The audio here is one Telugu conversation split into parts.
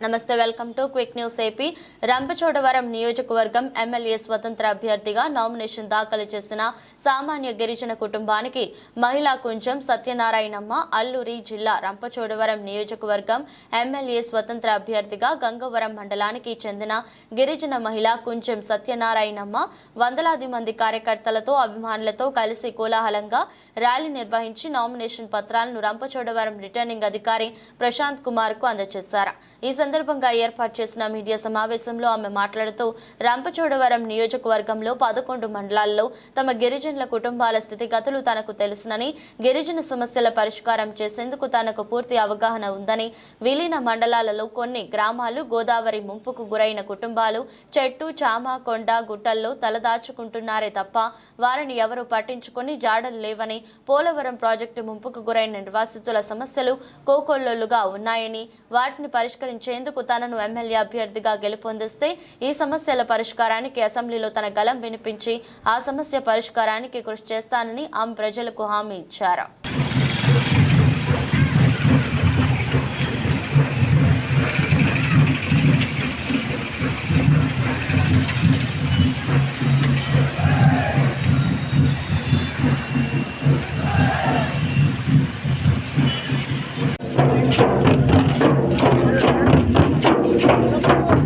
నమస్తే welcome to quick news AP. Rampachodavaram నియోజకవర్గం ఎమ్మెల్యే స్వతంత్ర అభ్యర్థిగా నామినేషన్ దాఖలు చేసిన సామాన్య గిరిజన కుటుంబానికి మహిళా కుంజం సత్యనారాయణమ్మ అల్లూరి జిల్లా రంపచోడవరం నియోజకవర్గం ఎమ్మెల్యే స్వతంత్ర అభ్యర్థిగా గంగవరం మండలానికి చెందిన గిరిజన మహిళ కుంజం సత్యనారాయణమ్మ వందలాది మంది కార్యకర్తలతో అభిమానులతో కలిసి కోలాహలంగా ర్యాలీ నిర్వహించి నామినేషన్ పత్రాలను రంపచోడవరం రిటర్నింగ్ అధికారి ప్రశాంత్ కుమార్కు అందజేశారు. ఈ సందర్భంగా ఏర్పాటు చేసిన మీడియా సమావేశంలో ఆమె మాట్లాడుతూ రంపచోడవరం నియోజకవర్గంలో పదకొండు మండలాల్లో తమ గిరిజనుల కుటుంబాల స్థితిగతులు తనకు తెలుసునని గిరిజన సమస్యల పరిష్కారం చేసేందుకు తనకు పూర్తి అవగాహన ఉందని విలీన మండలాలలో కొన్ని గ్రామాలు గోదావరి ముంపుకు గురైన కుటుంబాలు చెట్టు చామ కొండ గుట్టల్లో తలదాచుకుంటున్నారే తప్ప వారిని ఎవరూ పట్టించుకొని జాడలు లేవని పోలవరం ప్రాజెక్టు ముంపుకు గురైన నిర్వాసితుల సమస్యలు కోకొల్లలుగా ఉన్నాయని వాటిని పరిష్కరించేందుకు తనను ఎమ్మెల్యే అభ్యర్థిగా గెలుపొందిస్తే ఈ సమస్యల పరిష్కారానికి అసెంబ్లీలో తన గలం వినిపించి ఆ సమస్య పరిష్కారానికి కృషి చేస్తానని ఆమె ప్రజలకు హామీ ఇచ్చారు.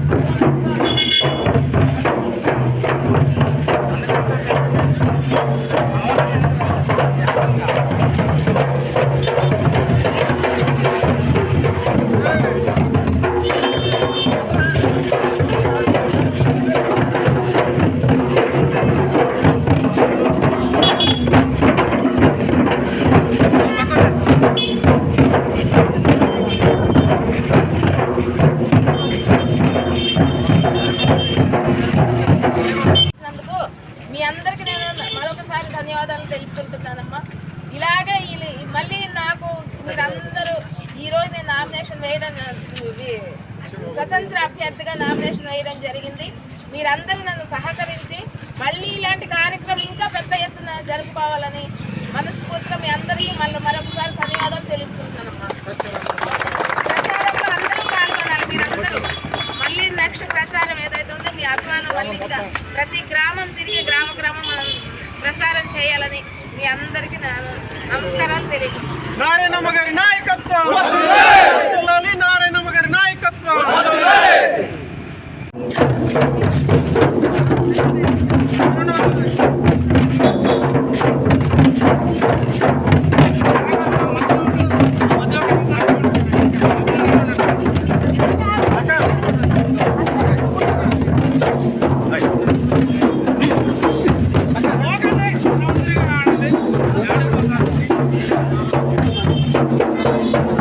すごい! ధన్యవాదాలు తెలుపుకుంటున్నానమ్మా. ఇలాగే మళ్ళీ నాకు మీరందరూ ఈరోజు నేను నామినేషన్ వేయడం స్వతంత్ర అభ్యర్థిగా నామినేషన్ వేయడం జరిగింది. మీరందరూ నన్ను సహకరించి మళ్ళీ ఇలాంటి కార్యక్రమం ఇంకా పెద్ద ఎత్తున జరుపుకోవాలని మనస్ఫూర్తిగా మీ అందరికీ మళ్ళీ మరొకసారి ధన్యవాదాలు తెలుపుకుంటున్నానమ్మా. ప్రచారంలో అందరూ పాల్గొనాలి. మీరందరూ మళ్ళీ నెక్స్ట్ ప్రచారం ఏదైతే ఉందో మీ అభిమానం మళ్ళీ ఇంకా ప్రతి గ్రామం తిరిగి గ్రామ గ్రామం మనం ప్రచారం చేయాలని మీ అందరికీ నమస్కారాలు తెలియజేస్తున్నాను. నారాయణమ్మ గారి నాయకత్వం. నారాయణమ్మ గారి నాయకత్వం. గెలిపించాలి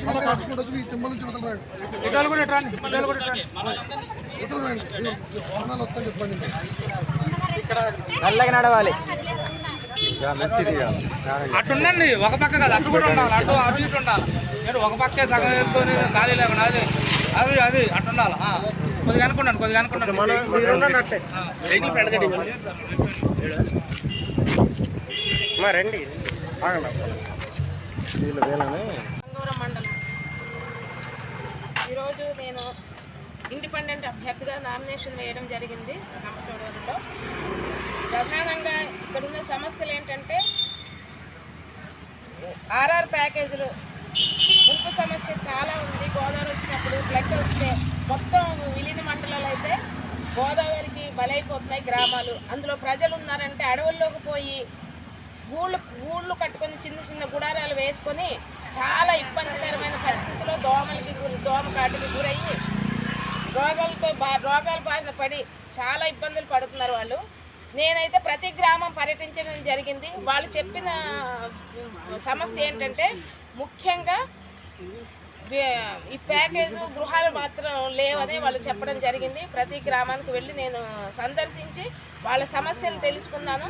చాలా కాచుకుంటూ వచ్చి ఈ సింబల్ నుంచి ఇటాలు కూడా ఇట్రాండి ఇటాలు కూడా ఇట్రాండి వాహనాలు వస్తాను చెప్పండి నల్లగా నడవాలి. అటు ఉండండి ఒక పక్క కాదు అటు కూడా ఉండాలి అటు అటు ఇటు ఉండాలి. మీరు ఒక పక్కే సగం వేసుకొని ఖాళీ లేకుండా అది అది అది అటు ఉండాలి. కొద్దిగా అనుకున్నాను కొద్దిగా అనుకున్నాను. రండి. ఈరోజు నేను ఇండిపెండెంట్ అభ్యర్థిగా నామినేషన్ వేయడం జరిగింది. ఏంటంటే ఆర్ఆర్ ప్యాకేజీలు ముంపు సమస్య చాలా ఉంది. గోదావరి వచ్చినప్పుడు ఫ్లడ్ వస్తే మొత్తం విలీన మండలాలు అయితే గోదావరికి బలైపోతున్నాయి గ్రామాలు. అందులో ప్రజలు ఉన్నారంటే అడవుల్లోకి పోయి గూళ్ళు గూళ్ళు కట్టుకొని చిన్న చిన్న గుడారాలు వేసుకొని చాలా ఇబ్బందికరమైన పరిస్థితిలో దోమలకి గురి దోమ కాటికి గురయ్యి రోగాలతో బా రోగాల బారిన పడి చాలా ఇబ్బందులు పడుతున్నారు వాళ్ళు. నేనైతే ప్రతి గ్రామం పర్యటించడం జరిగింది. వాళ్ళు చెప్పిన సమస్య ఏంటంటే ముఖ్యంగా ఈ ప్యాకేజ్ గృహాలు మాత్రం లేవని వాళ్ళు చెప్పడం జరిగింది. ప్రతి గ్రామానికి వెళ్ళి నేను సందర్శించి వాళ్ళ సమస్యలు తెలుసుకున్నాను.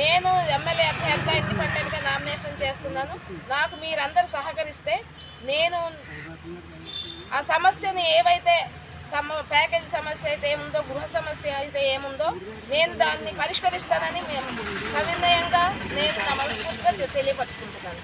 నేను ఎమ్మెల్యే అభ్యర్థిగా ఇండిపెండెంట్గా నామినేషన్ చేస్తున్నాను. నాకు మీరందరూ సహకరిస్తే నేను ఆ సమస్యని ఏవైతే సమ ప్యాకేజ్ సమస్య అయితే ఏముందో గృహ సమస్య అయితే ఏముందో నేను దాన్ని పరిష్కరిస్తానని మేము సవినయంగా నేను నా మనస్ఫూర్తిగా తెలియపరుచుకుంటున్నాను.